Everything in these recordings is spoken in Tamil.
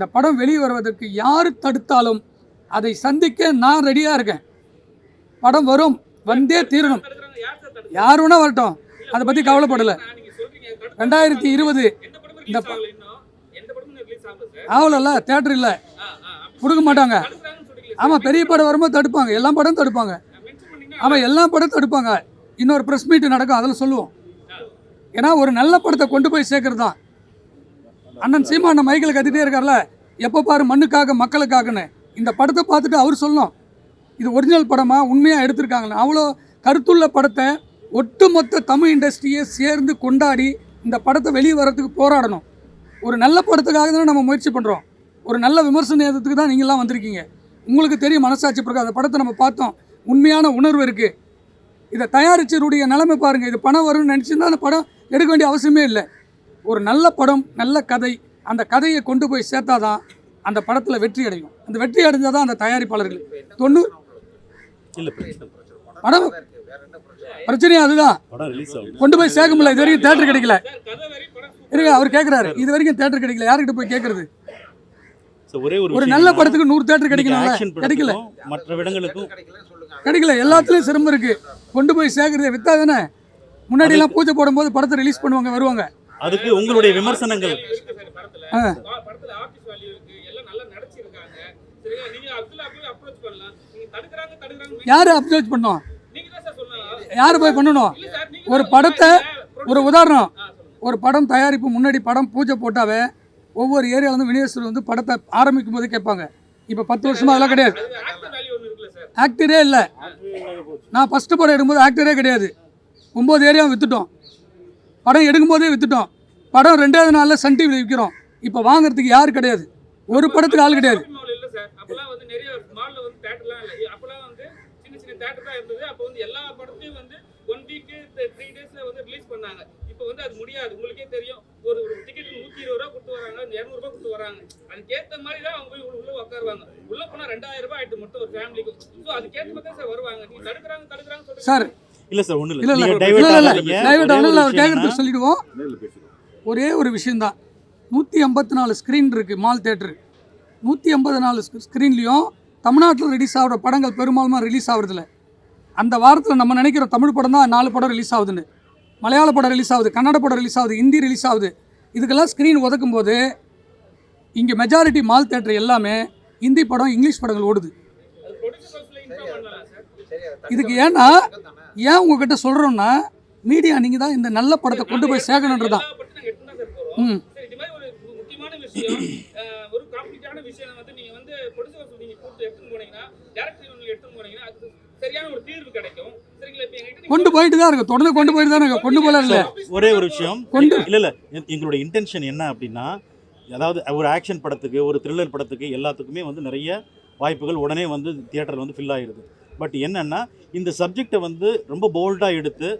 இந்த படம் வெளியே வருவதற்கு யார் தடுத்தாலும் அதை சந்திக்க நான் ரெடியாக இருக்கேன். படம் வரும் வந்தே தீரணும். யார் வேணால் வேணா வரட்டும். அதை பற்றி கவலைப்படலை. ரெண்டாயிரத்தி இருபது இந்த ரிலீஸ் ஆகலல்ல தேட்டர் இல்லை. கொடுக்க மாட்டாங்க. ஆமாம் பெரிய படம் வரும்போது தடுப்பாங்க. எல்லா படம் தடுப்பாங்க. ஆமாம் எல்லா படம் தடுப்பாங்க. இன்னொரு ப்ரெஸ் மீட் நடக்கும் அதில் சொல்லுவோம். ஏன்னா ஒரு நல்ல படத்தை கொண்டு போய் சேர்க்குறது தான் அண்ணன் சீமான் மைக்கில் கத்திட்டே இருக்கார்ல. எப்போ பாரு மண்ணுக்காக மக்களுக்காகன்னு. இந்த படத்தை பார்த்துட்டு அவர் சொல்லணும். இது ஒரிஜினல் படமா? உண்மையாக எடுத்திருக்காங்கன்னு. அவ்வளோ கருத்துள்ள படத்தை ஒட்டுமொத்த தமிழ் இண்டஸ்ட்ரியை சேர்ந்து கொண்டாடி இந்த படத்தை வெளியே வரதுக்கு போராடணும். ஒரு நல்ல படத்துக்காக தானே நம்ம முயற்சி பண்ணுறோம் ஒரு நல்ல விமர்சனத்துக்கு தான் நீங்கள்லாம் வந்திருக்கீங்க. உங்களுக்கு தெரியும் மனசாட்சி பிறகு அந்த படத்தை நம்ம பார்த்தோம். உண்மையான உணர்வு இருக்குது இதை தயாரிச்சருடைய நிலைமை பாருங்கள் இது பணம் வரும்னு நினச்சிருந்தா அந்த படம் எடுக்க வேண்டிய அவசியமே இல்லை. ஒரு நல்ல படம் நல்ல கதை அந்த கதையை கொண்டு போய் சேர்த்தாதான் அந்த படத்தில் வெற்றி அடையும். அந்த வெற்றி அடைஞ்சால் தான் அந்த தயாரிப்பாளர்கள். தொண்ணூறு இல்லை பிரச்சனை படம் பிரச்சனையே அதுதான். படம் ரிலீஸ் ஆகும். கொண்டு போய் சேர்க்க முடியல இது வரைக்கும் தேட்டர் கிடைக்கல. சார் கதை வரி படம் சூப்பர் இருங்க அவர் கேட்குறாரு இது வரைக்கும் தேட்டர் கிடைக்கல யார்கிட்ட போய் கேட்குறது ஒரே ஒரு ஒரு விஷயம் நல்ல படத்துக்கு நூறு தேட்டர் கிடைக்கல படத்துக்கும் மற்ற இடங்களுக்கும் கிடைக்கல எல்லாத்துலேயும் சிரமம் இருக்கு. கொண்டு போய் சேர்க்கறது வித்தா தானே? முன்னாடி எல்லாம் பூஜை போடும்போது படத்தை ரிலீஸ் பண்ணுவாங்க வருவாங்க. அதுக்கு உங்களுடைய விமர்சனங்கள். அப்ரோச் யார் அப்ரோச் பண்ணோம்? யார் போய் பண்ணணும்? ஒரு படத்தை ஒரு உதாரணம். ஒரு படம் தயாரிப்பு முன்னாடி படம் பூஜை போட்டாவே ஒவ்வொரு ஏரியாவிலேருந்து விநியோகஸ்தர் வந்து படத்தை ஆரம்பிக்கும் போது கேட்பாங்க. இப்போ பத்து வருஷமாக அதெல்லாம் கிடையாது. ஆக்டரே இல்லை. நான் ஃபஸ்ட்டு படம் எடுக்கும்போது ஆக்டரே கிடையாது. ஒம்பது ஏரியாவும் விற்றுட்டோம் படம் எடுக்கும்போதே விற்றுட்டோம் படம் ரெண்டாவது நாளில் சன் டிவியில் விற்கிறோம் இப்போ வாங்குறதுக்கு யார் கிடையாது. ஒரு படத்துக்கு ஆள் கிடையாது. சார் இல்ல சார் சார் இல்ல. இல்லை இல்ல இல்லை டைவர்ட் அவர் சொல்லிடுவோம் ஒரே ஒரு விஷயந்தான் நூற்றி ஐம்பத்தி நாலு ஸ்க்ரீன் இருக்குது மால் தேட்டரு நூற்றி ஐம்பது நாலு ஸ்க்ரீன்லேயும் தமிழ்நாட்டில் ரிலீஸ் ஆகிற படங்கள் பெரும்பாலுமா ரிலீஸ் ஆகுறதில்ல. அந்த வாரத்தில் நம்ம நினைக்கிறோம் தமிழ் படம் தான் நாலு படம் ரிலீஸ் ஆகுதுன்னு. மலையாள படம் ரிலீஸ் ஆகுது கன்னட படம் ரிலீஸ் ஆகுது ஹிந்தி ரிலீஸ் ஆகுது. இதுக்கெல்லாம் ஸ்க்ரீன் ஒதுக்கும் போது இங்கே மெஜாரிட்டி மால் தேட்டர் எல்லாமே ஹிந்தி படம் இங்கிலீஷ் படங்கள் ஓடுது. அது ப்ரொடியூசர் ஹவுஸ்ல இன்ஃபார்ம் பண்ணலாம் சார்? இதுக்கு ஏன்னா ஏன் உங்ககிட்ட சொல்கிறோன்னா மீடியா நீங்கள் தான் இந்த நல்ல படத்தை கொண்டு போய் சேர்க்கணுன்றது தான். ம். கொண்டு போயிட்டு தான் இருக்கு. தொடர்ந்து கொண்டு போயிட்டு தான் கொண்டு போல இல்லை ஒரே ஒரு விஷயம். கொண்டு- இல்ல இல்ல எ- எங்களுடைய இன்டென்ஷன் என்ன அப்படின்னா அதாவது ஒரு ஆக்ஷன் படத்துக்கு ஒரு த்ரில்லர் படத்துக்கு எல்லாத்துக்குமே வந்து நிறைய வாய்ப்புகள் உடனே வந்து தியேட்டர் வந்து ஃபில் ஆகிடுது பட் என்னென்னா இந்த சப்ஜெக்டை வந்து ரொம்ப போல்டாக எடுத்து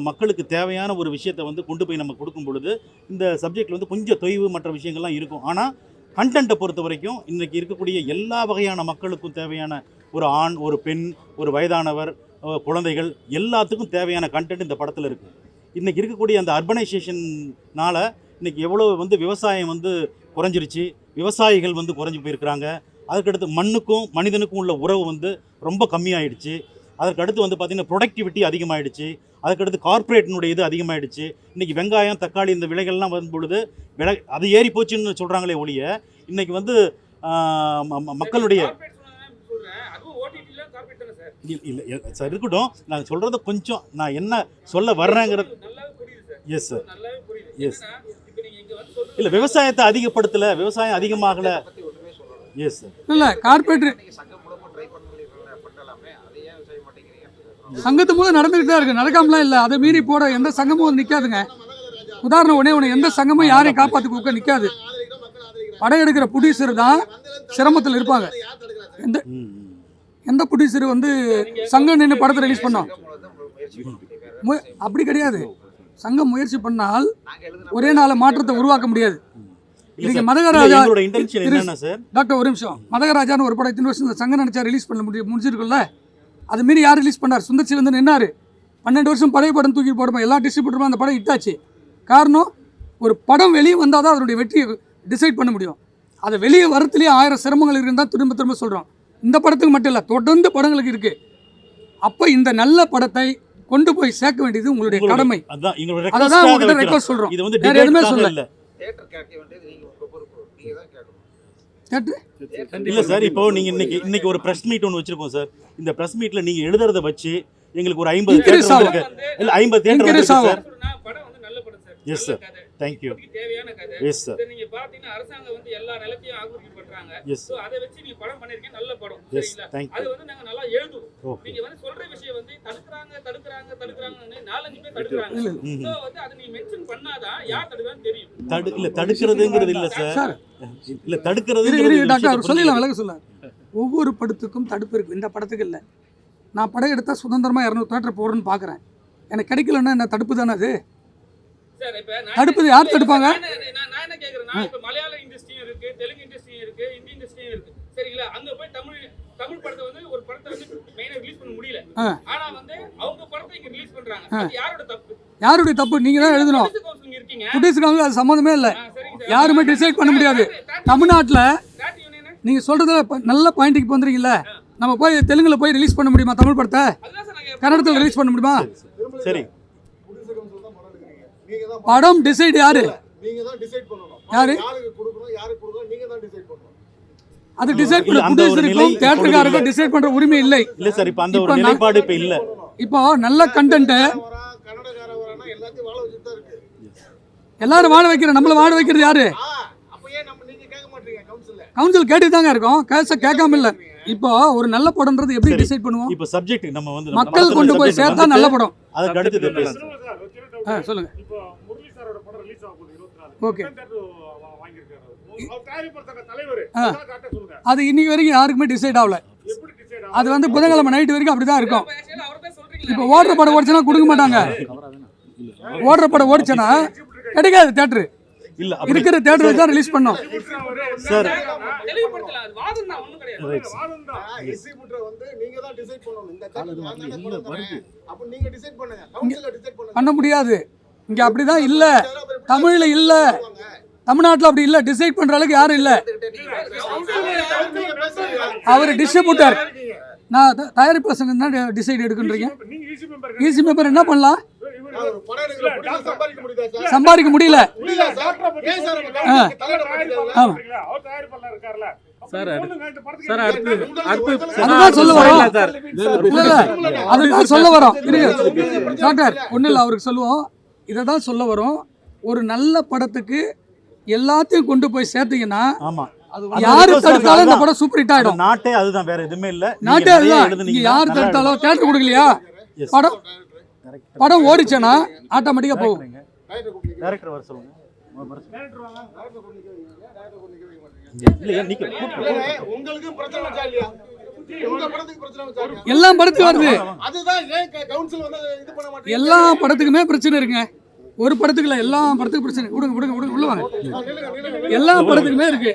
மக்களுக்கு தேவையான ஒரு விஷயத்தை வந்து கொண்டு போய் நம்ம கொடுக்கும் பொழுது இந்த சப்ஜெக்டில் வந்து கொஞ்சம் தொய்வு மற்ற விஷயங்கள்லாம் இருக்கும். ஆனால் கண்டென்ட்டை பொறுத்த வரைக்கும் இன்றைக்கி இருக்கக்கூடிய எல்லா வகையான மக்களுக்கும் தேவையான ஒரு ஆண் ஒரு பெண் ஒரு வயதானவர் குழந்தைகள் எல்லாத்துக்கும் தேவையான கண்டென்ட் இந்த படத்தில் இருக்குது இன்றைக்கி இருக்கக்கூடிய அந்த அர்பனைசேஷன்னால் இன்றைக்கி எவ்வளோ வந்து விவசாயம் வந்து குறைஞ்சிருச்சு விவசாயிகள் வந்து குறைஞ்சி போயிருக்கிறாங்க அதுக்கடுத்து மண்ணுக்கும் மனிதனுக்கும் உள்ள உறவு வந்து ரொம்ப கம்மியாயிடுச்சு. அதற்கடுத்து வந்து பார்த்திங்கன்னா ப்ரொடக்டிவிட்டி அதிகமாயிடுச்சு. அதுக்கடுத்து கார்ப்பரேட்டினுடைய இது அதிகமாயிடுச்சு. இன்றைக்கி வெங்காயம் தக்காளி இந்த விலைகள்லாம் வரும்பொழுது விலை அது ஏறி போச்சுன்னு சொல்கிறாங்களே ஒழிய இன்றைக்கி வந்து ம- ம- மக்களுடைய இல்லை சார் இருக்கட்டும். நான் சொல்கிறத கொஞ்சம் நான் என்ன சொல்ல வர்றேங்கிறது எஸ் சார் எஸ் இல்லை விவசாயத்தை அதிகப்படுத்தலை விவசாயம் அதிகமாகலை. எஸ் இல்லை கார்பரேட் சங்கத்து மூலம் நடந்துகிட்டு தான் இருக்கு. நடக்காமலாம் இல்லை. அதை மீறி போட எந்த சங்கமும் நிற்காதுங்க உதாரணம் ஒண்ணே. ஒன்று எந்த சங்கமும் யாரையும் காப்பாற்றி கொடுக்க நிற்காது படம் எடுக்கிற ப்ரொடியூசர் தான் சிரமத்தில் இருப்பாங்க. எந்த. எந்த ப்ரொடியூசர் வந்து சங்கம் நின்று படத்தை ரிலீஸ் பண்ணோம்? அப்படி கிடையாது. சங்கம் முயற்சி பண்ணால் ஒரே நாள மாற்றத்தை உருவாக்க முடியாது. இன்னைக்கு மதகராஜா டாக்டர் ஒரு நிமிஷம். மதகராஜான்னு ஒரு படம் இத்தனை வருஷம் சங்கம் நினைச்சா ரிலீஸ் பண்ண முடியும் முடிஞ்சிருக்குல்ல அது மீறி யார் ரிலீஸ் பண்ணார்? சுந்தர்சி வந்து நின்னாரு பன்னெண்டு வருஷம் பழைய படம் தூக்கி போடுமா? எல்லா டிஸ்ட்ரிபியூட்டரும் அந்த படம் இட்டாச்சு காரணம் ஒரு படம் வெளியே வந்தால் தான் அதனுடைய வெற்றியை டிசைட் பண்ண முடியும். அதை வெளியே வரத்துலேயே ஆயிரம் சிரமங்கள் இருக்குன்னு தான் திரும்ப திரும்ப சொல்கிறோம் இந்த படத்துக்கு மட்டும் இல்லை தொடர்ந்து படங்களுக்கு இருக்குது அப்போ இந்த நல்ல படத்தை கொண்டு போய் சேர்க்க வேண்டியது உங்களுடைய கடமை. அதான். ரெக்வஸ்ட் இது வந்து வேற எதுவுமே சொல்லல. இல்ல தேட்டர் கேட்க வேண்டியது நீங்க உங்க பொறுப்பு. நீங்க தான் கேட்கணும். கேட்டு? இல்ல சார் இப்போ நீங்க இன்னைக்கு இன்னைக்கு ஒரு பிரஸ் மீட் ஒன்று வச்சிருக்கோம் சார். இந்த பிரஸ் மீட்ல நீங்க எழுதுறத வச்சு எங்களுக்கு ஒரு ஐம்பது தேட்டர் இல்ல ஐம்பது தேட்டர். சார். படம் சார். கதை. தேங்க்யூ தேவையான கதை. எஸ் சார் இதை நீங்க பாத்தீங்கன்னா அரசாங்கம் வந்து எல்லா நிலத்தையும் ஆக்கிரமிப்பு பண்றாங்க எஸ் சோ அதை வச்சு நீங்க படம் பண்ணிருக்கீங்க. நல்ல படம். எஸ் சரிங்களா? அது தேங்க்யூ வந்து நாங்க நல்லா எழுதுவோம். நீங்க வந்து சொல்ற விஷயம் வந்து தடுக்குறாங்க தடுக்குறாங்க தடுக்குறாங்கன்னு நாலஞ்சு பேர் தடுக்குறாங்க. சோ வந்து அதை நீங்க மென்ஷன் பண்ணாதான் யார் தடுக்குறான்னு தெரியும். தடு இல்ல தடுக்கிறதுங்கிறது இல்ல சார். இல்ல ஒரு டாக்டர் புரிஞ்சுக்கணும். விலக சொல்ல. ஒவ்வொரு படத்துக்கும் தடுப்பு இருக்குது இந்த படத்துக்கு இல்லை. நான் படம் எடுத்தால் சுதந்திரமாக இரநூறு தேட்டர் போடுறேன்னு பார்க்குறேன் எனக்கு கிடைக்கலன்னா என்ன தடுப்பு தானே அது? தடுப்பது யார் தடுப்பாங்க? நான் என்ன- நான் நான் என்ன கேக்குறேன்னா இப்ப மலையாள இண்டஸ்ட்ரியும் இருக்கு தெலுங்கு இண்டஸ்ட்ரியும் இருக்கு ஹிந்தி இண்டஸ்ட்ரியும் இருக்கு. சரிங்களா? அங்க போய் தமிழ் தமிழ் படத்தை வந்து ஒரு படத்தை வந்து மெயினா ரிலீஸ் பண்ண முடியல. ஆ. ஆனா வந்து அவங்க படத்தை இங்க ரிலீஸ் பண்றாங்க. அது யாரோட தப்பு? யாருடைய தப்பு? நீங்கள் தான் எழுதணும். புட்டிஸ்காங்க அது சம்மந்தமே இல்லை. யாருமே டிசைட் பண்ண முடியாது. தமிழ்நாட்டில் நீங்கள் சொல்கிறதுல நல்ல பாயிண்ட்டுக்கு வந்துறீங்கல்ல நம்ம போய் தெலுங்குல போய் ரிலீஸ் பண்ண முடியுமா தமிழ் படத்தை? நாங்க கன்னடத்தில் ரிலீஸ் பண்ண முடியுமா? சரி. படம் டிசைட் யாரு? நீங்க தான் டிசைட் பண்ணணும். யாரு? யாருக்கு கொடுக்கணும் யாருக்கு கொடுக்கணும் நீங்க தான் டிசைட் பண்ணணும். அது டிசைட் பண்ண ப்ரொடியூசருக்கும் நிலை தேட்டருக்காருக்கும் டிசைட் பண்ணுற உரிமை இல்லை. இல்ல சார் இப்ப அந்த ஒரு நிலைப்பாடு இப்ப இல்ல. இப்போ நல்ல கண்டென்ட்டு வரா கன்னடக்கார வரானா எல்லாத்தையும் வாழ வச்சுட்டு தான் இருக்கு. எல்லாரும் வாழ வைக்கிற நம்மள வாழ வைக்கிறது யாரு? ஆ அப்ப ஏன் நம்ம நீங்க கேட்க மாட்டீங்க கவுன்சில்ல கவுன்சில் கேட்டு தாங்க இருக்கோம். கேஸ கேட்காம இல்ல. இப்போ ஒரு நல்ல படம்ன்றது எப்படி. டிசைட் பண்ணுவோம்? இப்ப சப்ஜெக்ட் நம்ம வந்து மக்கள் கொண்டு போய் சேர்த்தா நல்ல படம். அதுக்கு அடுத்தது பேசு ஆ, சொல்லுங்க. இப்போ முரளி சாரோட படம் ரிலீஸ் ஆக போகுது இருபத்தி நாலு ஓகே வாங்கியிருக்காரு அவர். தயாரிப்பாளர் சங்க தலைவர். ஆ. அதான் காட்ட சொல்லுங்க. அது இன்னைக்கு வரைக்கும் யாருக்குமே டிசைட் ஆகல. எப்படி டிசைட் அது வந்து புதன்கிழமை நைட் வரைக்கும் அப்படிதான் இருக்கும். இப்ப ஓடுற படம் ஓடிச்சுன்னா கொடுக்க மாட்டாங்க. ஓடுற படம் ஓடிச்சுன்னா கிடைக்காது தேட்டரு இல்ல இருக்கிற தேட்டர் தான் ரிலீஸ் பண்ணோம். சார். தெளிவுபடுத்தலாம் அது வாதம் தான் ஒண்ணும் கிடையாது. வாதம் தான் டிஸ்ட்ரிபியூட்டர் வந்து நீங்க தான் டிசைட் பண்ணணும். இந்த தேட்டருக்கு நான் தானே படம் தரேன். அப்ப நீங்க டிசைட் பண்ணுங்க. கவுன்சில்ல டிசைட் பண்ணுங்க. பண்ண முடியாது. இங்க அப்படிதான் இல்ல. தமிழ்ல இல்ல. தமிழ்நாட்டுல அப்படி இல்ல. டிசைட் பண்ற அளவுக்கு யாரும் இல்ல. அவர் டிஸ்ட்ரிபியூட்டர் நான் த- தயாரிப்பாளர் சங்கம் தான் டிசைட் எடுக்குன்றீங்க. நீங்க ஈஸி மெம்பர் ஈசி மெம்பர் என்ன பண்ணலாம்? சம்பாதிக்க முடியுதா சார்? சம்பாதிக்க முடியல? ஆமா. சார், சார் அடுத்து அடுத்து சொல்ல வரோம். சார். அதுதான் சொல்ல வரோம். டாக்டர் ஒன்றும் இல்லை அவருக்கு சொல்லுவோம். இதை தான் சொல்ல வரோம். ஒரு நல்ல படத்துக்கு எல்லாத்தையும் கொண்டு போய் சேர்த்தீங்கன்னா ஆமா. யாரு தடுத்தாலும் இந்த. படம் சூப்பர் ஹிட் ஆயிடும். நாட்டே அதுதான் வேற எதுவுமே இல்ல. நாட்டே அதுதான். யார் தடுத்தாலும் தேட்டர் கொடுக்கலையா. படம் படம் ஓடிச்சுன்னா ஆட்டோமேட்டிக்கா போகும் டைரக்டர் வர சொல்லுங்க? எல்லா படத்துக்கும் வருது. அதுதான் ஏன் க- கவுன்சில் வந்து இது பண்ண மாட்டேங்குது? எல்லா படத்துக்குமே பிரச்சனை இருக்குங்க. ஒரு படத்துக்கு இல்ல எல்லா படத்துக்கும் பிரச்சனை. விடுங்க விடுங்க விடுங்க உள்ள வாங்க. எல்லா படத்துக்குமே இருக்கு.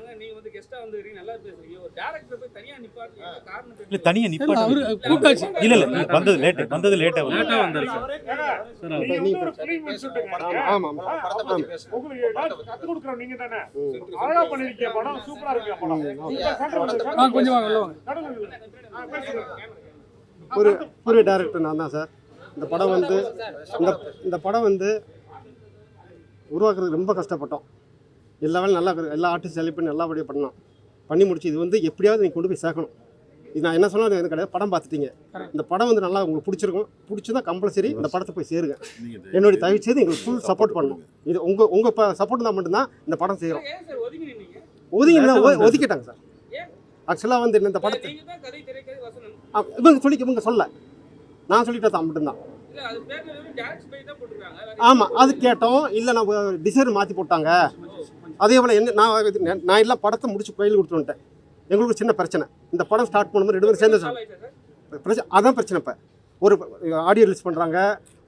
பேசுறீங்க நீங்க வந்து கெஸ்டா வந்து இருக்கீங்க நல்லா பேசுறீங்க. ஒரு டேரக்டர் போய் தனியா நிப்பாட்டி என்ன காரணம் இல்ல தெரியல. தனியா இல்ல, நிப்பாட்டு அவரு கூட்டாச்சு. இல்ல இல்ல நீ வந்தது லேட் வந்தது லேட்டா வந்து லேட்டா வந்தாரு சார் நீங்க வந்து ஒரு ஃபிலிம் இன்ஸ்டியூட்டுங்க ஆமா, ஆமா. படத்தை பத்தி பேசுங்க. உங்களுக்கு ஏதாவது கத்துக் கொடுக்குறோம் நீங்க தானே? அழகா பண்ணிருக்கீங்க படம். சூப்பரா இருக்கு படம். நீங்க center பண்ணுங்க, ஆ கொஞ்சம் வாங்க உள்ள வாங்க நடுவுல. ஆ, பேசுங்க. ஒரு ஒரு டேரக்டர் நான் தான் சார். இந்த படம் வந்து இந்த இந்த படம் வந்து உருவாக்குறதுக்கு ரொம்ப கஷ்டப்பட்டோம். எல்லா வேலையும் நல்லா இருக்கு. எல்லா ஆர்டிஸ்ட் செலக்ட் பண்ணி நல்லபடியாக பண்ணோம் பண்ணி முடிச்சு இது வந்து எப்படியாவது நீங்கள் கொண்டு போய் சேர்க்கணும். இது நான் என்ன சொன்னாலும் எனக்கு கிடையாது. படம் பார்த்துட்டீங்க. இந்த படம் வந்து நல்லா உங்களுக்கு பிடிச்சிருக்கும். பிடிச்சதா கம்பல்சரி இந்த படத்தை போய் சேருங்க. என்னுடைய தயவு செய்து எங்களுக்கு ஃபுல் சப்போர்ட் பண்ணணும். இது உங்கள் உங்கள் சப்போர்ட் தான் மட்டும்தான் இந்த படம் செய்கிறோம் ஒதுங்கி ஒதுக்கிட்டாங்க சார்? ஆக்சுவலாக வந்து இந்த படத்தை நீங்க தான் கதை திரைக்கதை வசனம். ஆ, இவங்க சொல்லி இவங்க சொல்ல நான் சொல்லிட்டா தான் மட்டும்தான். இல்ல அது பேர் டேரக்ட் பை தான் போட்டுருக்காங்க. வேற ஆமாம் அது கேட்டோம். இல்லை நான் டிசைன் மாற்றி போட்டாங்க. அதே போல் என்ன நான் நான் எல்லாம் படத்தை முடிச்சு கோயில் கொடுத்து வந்துட்டேன். எங்களுக்கு சின்ன பிரச்சனை. இந்த படம் ஸ்டார்ட் பண்ணும்போது ரெண்டு பேரும் சேர்ந்து? பிரச்சனை அதான் பிரச்சனை இப்போ. ஒரு ஆடியோ ரிலீஸ் பண்ணுறாங்க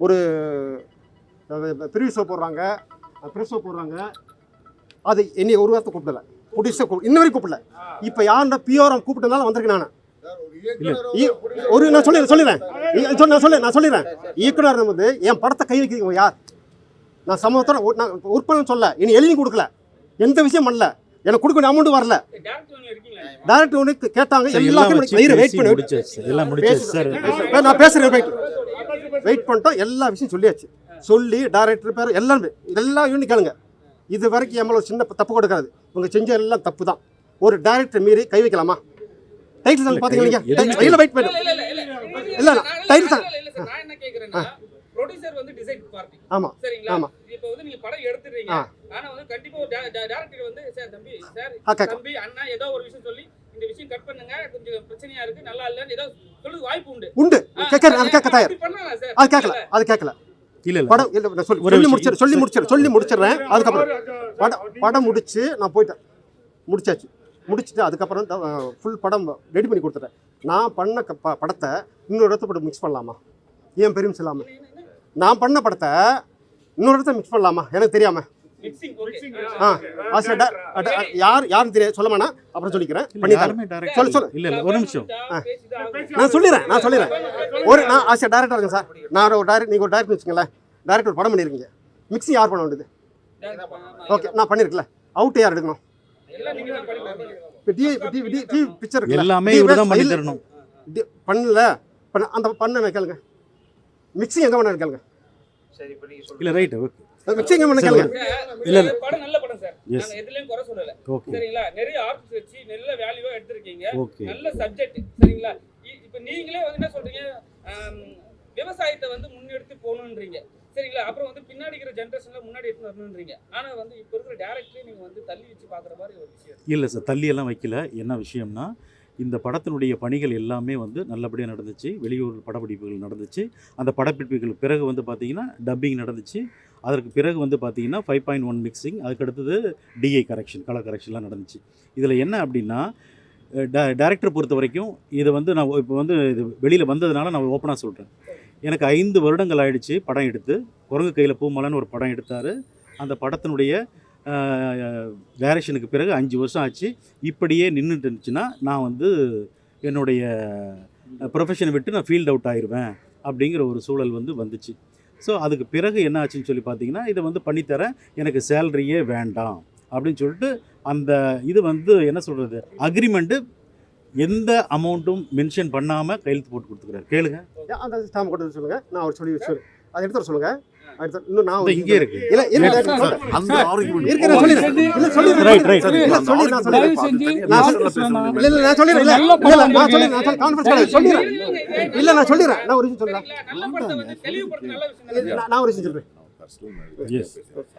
ஒரு ப்ரிவியூ ஷோ போடுறாங்க. ப்ரெஸ் ஷோ போடுறாங்க. அது என்னை ஒரு வாரத்தை கூப்பிடல. கூப்பிட இன்ன வரைக்கும் கூப்பிடல. இப்போ யாருன்னா பிஆர்எம் கூப்பிட்டனால வந்திருக்கேன் நான். ஒரு நான் சொல்லிடுறேன் சொல்லிடுறேன். சொல்லு, நான் சொல்ல நான் சொல்லிடுறேன். இயக்குனர் வந்து என் படத்தை கை வைக்கிறீங்க யார்? நான் சமூகத்தோட நான் பண்ண சொல்ல இனி எழுதி கொடுக்கல. எந்த விஷயம் பண்ணல. எனக்கு கொடுக்க அமௌண்ட் வரல. டேரக்டர் ஒன்று கேட்டாங்க. எல்லாத்தையும் வெயிட் பண்ணி. எல்லாம் சார். பேசு- நான் பேசுறேன் வெயிட் வெயிட் பண்ணிட்டோம். எல்லா விஷயம் சொல்லியாச்சு. சொல்லி டைரக்டர் பேர் எல்லாமே. எல்லா யூனிட் கேளுங்க. இது வரைக்கும் ஒரு சின்ன தப்பு கொடுக்காது இவங்க செஞ்ச எல்லாம் தப்பு தான். ஒரு டைரக்டர் மீறி கை வைக்கலாமா? டைட்டில் சாங் பாத்தீங்களா எதுவுமே கையில் வெயிட் பண்ணு. இல்ல என்ன கேக்குறேன்னா ப்ரொடியூசர் வந்து டிசைட் பார்ட்டி ஆமா. சரிங்களா? ஆமா. இப்போ வந்து நீங்க படம் எடுத்துறீங்க. ஆனா வந்து கண்டிப்பா டேரக்டர் வந்து சார் தம்பி சார். தம்பி அண்ணா ஏதோ ஒரு விஷயம் சொல்லி இந்த விஷயம் கட் பண்ணுங்க. கொஞ்சம் பிரச்சனையா இருக்கு நல்லா இல்லன்னு ஏதோ சொல்லுது வாய்ப்பு உண்டு. உண்டு. ஆ, கேட்கறேன் அது கேட்க தயார். அப்படி பண்ணலாம் சார். அது கேட்கல அது கேட்கல. இல்ல இல்ல. படம் இல்ல நான் சொல்லி சொல்லி. முடிச்சிடுறேன் சொல்லி முடிச்சிடுறேன் சொல்லி முடிச்சிடுறேன். அதுக்கப்புறம் படம் படம் முடிச்சு நான் போயிட்டேன். முடிச்சாச்சு. முடிச்சுட்டு அதுக்கப்புறம் ஃபுல் படம் ரெடி பண்ணி கொடுத்துட்டேன். நான் பண்ண க- ப- படத்தை இன்னொரு இடத்த போட்டு மிக்ஸ் பண்ணலாமா? ஏன் பெருமிஸ் இல்லாமல் நான் பண்ண படத்தை இன்னொரு இடத்த மிக்ஸ் பண்ணலாமா? எனக்கு தெரியாம. மிக்சிங் ஓகே ஆ ஆசை ட- அட- அ- யார் யாருன்னு தெரியாது சொல்ல வேணாம் அப்புறம் சொல்லிக்கிறேன். பண்ணி direct சொல்லு, சொல்லு. இல்ல இல்ல ஒரு நிமிஷம். நான் சொல்லிடுறேன் நான் சொல்லிடுறேன் ஒரு நான் ஆசை டேரக்டர் இருக்கேன் சார். நான் ஒரு டேரக்ட் நீங்கள் ஒரு டேரக்டர் வச்சுங்களேன் டேரக்டர் படம் பண்ணியிருக்கீங்க மிக்ஸிங் யார் பண்ண வேண்டியது? ஓகே நான் பண்ணியிருக்கல அவுட் யார் எடுக்கணும்? எல்லாம் நீங்க தான் பண்ணி இப்போ டி டி டி டி பிக்சர் எல்லாமே இவரு தான் பண்ணி தரணும். பண்ணல. பண்ண அந்த பண்ண கேளுங்க. மிக்ஸிங் எங்கே பண்ண கேளுங்க. இல்ல ரைட் ஓகே பண்ண சரி, கேளுங்க இல்ல, இல்ல. படம் நல்ல படம் சார். நாங்க எதுலயும் குறை சொல்லல. சரிங்களா? நிறைய ஆர்டிஸ்ட் வச்சு நல்ல வேல்யூவா எடுத்திருக்கீங்க. நல்ல சப்ஜெக்ட் சரிங்களா? இ- இப்ப நீங்களே வந்து என்ன சொல்றீங்க? விவசாயத்தை வந்து முன்னெடுத்து போகணுன்றீங்க. சரிங்களா? அப்புறம் வந்து பின்னாடி இருக்கிற ஜென்ரேஷன்ல முன்னாடி எடுத்து வரணுன்றீங்க. ஆனா வந்து இப்ப இருக்கிற டேரக்டரே நீங்க வந்து தள்ளி வச்சு பாக்குற மாதிரி ஒரு விஷயம் இல்லை சார் தள்ளி எல்லாம் வைக்கல. என்ன விஷயம்னா இந்த படத்தினுடைய பணிகள் எல்லாமே வந்து நல்லபடியாக நடந்துச்சு. வெளியூர் படப்பிடிப்புகள் நடந்துச்சு. அந்த படப்பிடிப்புகளுக்கு பிறகு வந்து பார்த்திங்கன்னா டப்பிங் நடந்துச்சு. அதற்கு பிறகு வந்து பார்த்திங்கன்னா ஃபைவ் பாயிண்ட் ஒன் மிக்சிங் அதுக்கு அடுத்தது டிஐ கரெக்ஷன் கலர் கரெக்ஷன்லாம் நடந்துச்சு. இதில் என்ன அப்படின்னா டேரக்டர் பொறுத்த வரைக்கும் இது வந்து நான் இப்போ வந்து இது வெளியில் வந்ததுனால நான் ஓப்பனாக சொல்கிறேன் எனக்கு ஐந்து வருடங்கள் ஆயிடுச்சு படம் எடுத்து. குரங்கு கையில் பூமலன்னு ஒரு படம் எடுத்தார். அந்த படத்தினுடைய டைரக்ஷனுக்கு பிறகு அஞ்சு வருஷம் ஆச்சு. இப்படியே நின்றுட்டு இருந்துச்சுன்னா நான் வந்து என்னுடைய ப்ரொஃபஷனை விட்டு நான் ஃபீல்ட் அவுட் ஆயிடுவேன் அப்படிங்கிற ஒரு சூழல் வந்து வந்துச்சு. ஸோ அதுக்கு பிறகு என்ன ஆச்சுன்னு சொல்லி பார்த்தீங்கன்னா இதை வந்து பண்ணித்தரேன் எனக்கு சேலரியே வேண்டாம் அப்படின்னு சொல்லிட்டு அந்த இது வந்து என்ன சொல்கிறது அக்ரிமெண்ட்டு எந்த அமௌண்ட்டும் மென்ஷன் பண்ணாமல் கையெழுத்து போட்டு கொடுத்துக்கிறாரு. கேளுங்க. அந்த ஸ்டாம்ப் நான் அவர் சொல்லி அதை எடுத்து வர இன்னும் நான் இங்கே இருக்கு. இல்ல இல்ல நான் சொல்லிடுறேன். நான் ஒரு விஷயம் சொல்றேன்? நான் ஒரு விஷயம் சொல்றேன்.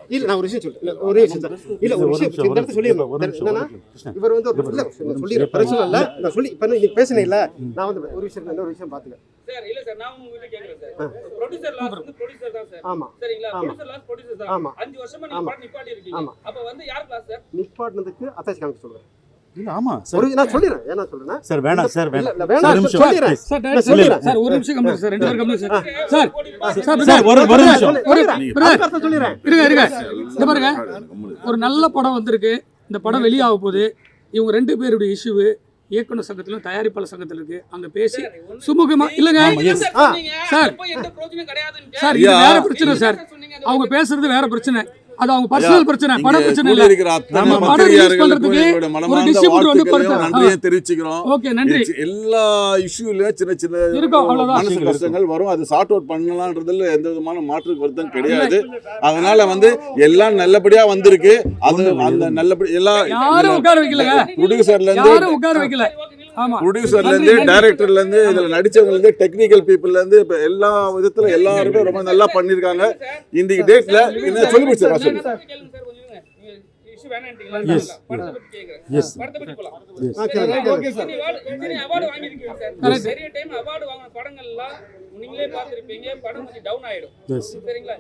இல்ல நான் ஒரு விஷயம் சொல்றேன் இல்ல, ஒரே விஷயம் தான். இல்ல ஒரு விஷயம் இந்த இடத்துல சொல்லிடணும் ஒரு நிமிஷம் என்னன்னா ஒரு நிமிஷம் இவர் வந்து ஒரு இல்ல சொல்லிடுறேன் பிரச்சனை இல்ல நான் சொல்லி இப்ப நீங்க பேசுனீங்க இல்ல நான் வந்து ஒரு விஷயம் இன்னொரு விஷயம் பாத்துக்க சார் இல்ல சார் நான் உங்ககிட்ட கேக்குறேன் சார் ப்ரொடியூசர் லாஸ் வந்து ப்ரொடியூசர் தான் சார் ஆமா சரிங்களா ஆமா. ப்ரொடியூசர் லாஸ் ப்ரொடியூசர் தான் ஆமா. அஞ்சு வருஷமா நீங்க ஆமா. படம் நிப்பாட்டி இருக்கீங்க ஆமா. அப்ப வந்து யார் கிளாஸ் சார் நிப்பாட்டினதுக்கு அத்தாச்சி காமிக்க சொல்றேன் இல்லை சார். நான் சொல்லிடுறேன். ஏன்னா சொல்றேன் சார் வேணாம் சார் இல்ல வேணாம் வேணாம் நிமிஷம். சொல்லிடுறேன். சார். சார் ஒரு நிமிஷம் கம்ப்ளீட் சார் ரெண்டு பேரும் கம்ப்ளீட் சார். சார் ஒரு ஒரு நிமிஷம். இருங்க இருங்க. இந்த பாருங்க. ஒரு நல்ல படம் வந்திருக்கு. இந்த படம் வெளியாக போகுது. இவங்க ரெண்டு பேருடைய இஷ்யூ இயக்குனர் சங்கத்திலும் தயாரிப்பாளர் சங்கத்தில் இருக்கு. அங்க பேசி சுமூகமா இல்லைங்க. சார். சார் இது. வேற பிரச்சனை சார். அவங்க பேசுறது வேற பிரச்சனை. அது அவங்க பர்சனல் பிரச்சனை பட பிரச்சனை இல்ல. இருக்கிற அத்தனை பத்திரிகையாளர்களுக்கு ஒரு distributor வந்து கொடுத்தா- நன்றியும் தெரிவிச்சுக்கிறோம். ஓகே நன்றி. எல்லா இஷ்யூலயும் சின்ன சின்ன இருக்கும், அவ்வளவுதான். மனசு கஷ்டங்கள் வரும். அது சார்ட் அவுட் பண்ணலாம்ன்றதுல எந்த விதமான மாற்று கருத்தும் கிடையாது. அதனால வந்து எல்லாம் நல்லபடியா வந்திருக்கு. அது அந்த நல்லபடி எல்லா யாரும் உட்கார வைக்கலங்க. ப்ரொடியூசர்ல இருந்து யாரும் உட்கார வைக்கல. ப்ரொடியூசர்ல இருந்து. டைரக்டர்ல இருந்து இதுல நடிச்சவங்க இருந்து டெக்னிக்கல் பீப்புள்ல இருந்து இப்ப எல்லா விதத்துல எல்லாருமே ரொம்ப நல்லா பண்ணிருக்காங்க. இந்த டேட்ல என்ன சொல்லி முடிச்சிடறா சொல்லி படங்கள்லாம் நீங்களே பார்த்திருப்பீங்க. படம் கொஞ்சம் டவுன் ஆயிடும். சரிங்களா?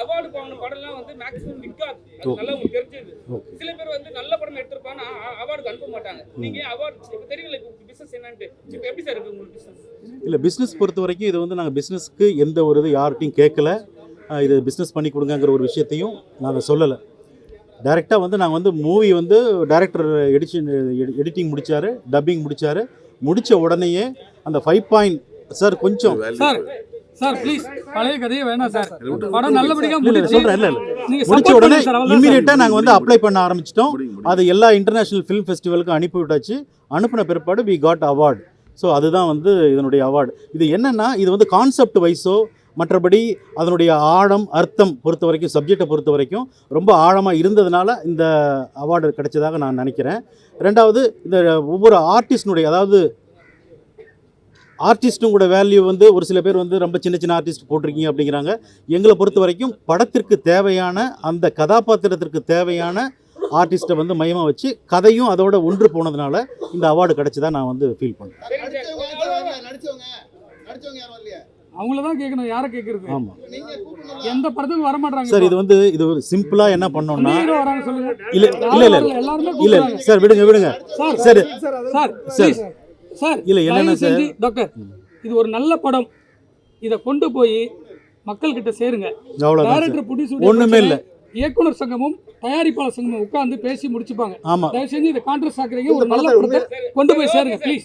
அவார்டு வாங்கின படம்லாம் வந்து மேக்ஸிமம் அது நல்லா உங்களுக்கு தெரிஞ்சது. சில பேர் வந்து நல்ல படம் எடுத்திருப்பாங்க அவார்டுக்கு அனுப்ப மாட்டாங்க. நீங்க அவார்டு இப்ப தெரியல பிசினஸ் என்னன்ட்டு. இப்போ எப்படி சார் இருக்கு உங்களுக்கு பிசினஸ் இல்லை பிஸ்னஸ் பொறுத்த வரைக்கும் இது வந்து நாங்கள் பிஸ்னஸ்க்கு எந்த ஒரு இது யார்கிட்டையும் கேட்கல இது பிஸ்னஸ் பண்ணி கொடுங்கங்கிற ஒரு விஷயத்தையும் நாங்கள் சொல்லலை. டைரெக்டாக வந்து நாங்கள் வந்து மூவி வந்து டைரக்டர் எடிஷன் எடிட்டிங் முடித்தார் டப்பிங் முடித்தார் முடித்த உடனேயே அந்த ஃபைவ் பாயிண்ட் சார் கொஞ்சம் சார் சார் ப்ளீஸ் பழைய கதையே வேணாம் சார் படம் நல்லபடியா இல்ல, இல்ல, முடிச்சு. சொல்றேன் இல்ல இல்ல. நீங்க முடிச்ச support உடனே பண்ணுங்க சார் அவ்வளவுதான் இமீடியட்டா சார். நாங்க வந்து அப்ளை பண்ண ஆரம்பிச்சிட்டோம். அது எல்லா இன்டர்நேஷனல் ஃபிலிம் ஃபெஸ்டிவலுக்கும் அனுப்பி விட்டாச்சு அனுப்பின பிற்பாடு வி காட் அவார்ட் ஸோ அதுதான் வந்து இதனுடைய அவார்டு இது என்னன்னா இது வந்து கான்செப்ட் வைஸோ மற்றபடி அதனுடைய ஆழம் அர்த்தம் பொறுத்த வரைக்கும் சப்ஜெக்டை பொறுத்த வரைக்கும் ரொம்ப ஆழமாக இருந்ததுனால இந்த அவார்டு கிடைச்சதாக நான் நினைக்கிறேன். ரெண்டாவது இந்த ஒவ்வொரு ஆர்டிஸ்டினுடைய அதாவது ஆர்டிஸ்ட்டும் கூட வேல்யூ வந்து ஒரு சில பேர் வந்து ரொம்ப சின்ன சின்ன ஆர்டிஸ்ட் போட்டிருக்கீங்க அப்படிங்கிறாங்க. எங்களை பொறுத்த வரைக்கும் படத்திற்கு தேவையான அந்த கதாபாத்திரத்திற்கு தேவையான ஆர்டிஸ்ட்டை வந்து மையமாக வச்சு கதையும் அதோட ஒன்று போனதுனால இந்த அவார்டு கிடச்சிதான் நான் வந்து ஃபீல் பண்ணுறேன் அவங்கள தான் கேட்கணும் யாரை கேட்கறது? ஆமாம் எந்த படத்துக்கு வர மாட்டாங்க சார் இது வந்து இது ஒரு சிம்பிளாக என்ன பண்ணோம்னா ஹீரோ வராங்க சொல்லுங்க. இல்லை இல்லை இல்லை இல்லை. சார் விடுங்க விடுங்க. சார் சரி சார் சார். சார் இல்லை தயவு செஞ்சு டாக்டர் இது ஒரு நல்ல படம். இதை கொண்டு போய் மக்கள் கிட்ட சேருங்க சார். டைரக்டர் ப்ரொடியூசர் ஒண்ணுமே இல்ல. இயக்குனர் சங்கமும் தயாரிப்பாளர் சங்கமும் உட்கார்ந்து பேசி முடிச்சுப்பாங்க. ஆமாம் தயவு செஞ்சு இதை கான்ட்ரஸ்ட் ஆக்குறீங்க. ஒரு நல்ல படத்தை படத்தை கொண்டு போய் சேருங்க ப்ளீஸ்.